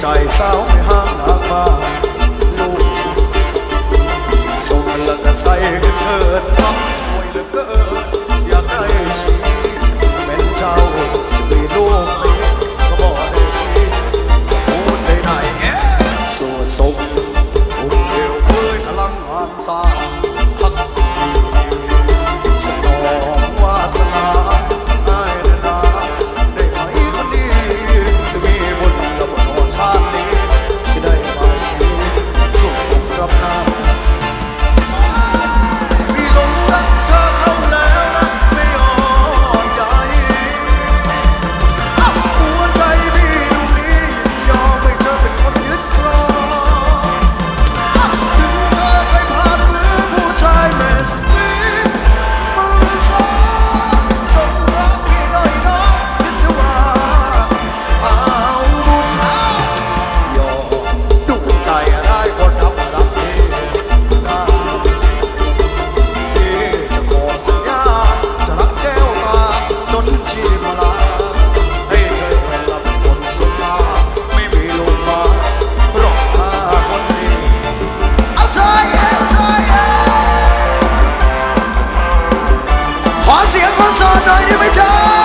ใจสาวไม่ห่างนางมาลูกส่งเลังแะใส่เกิดทำสวยเหลือเกิน ขอเสี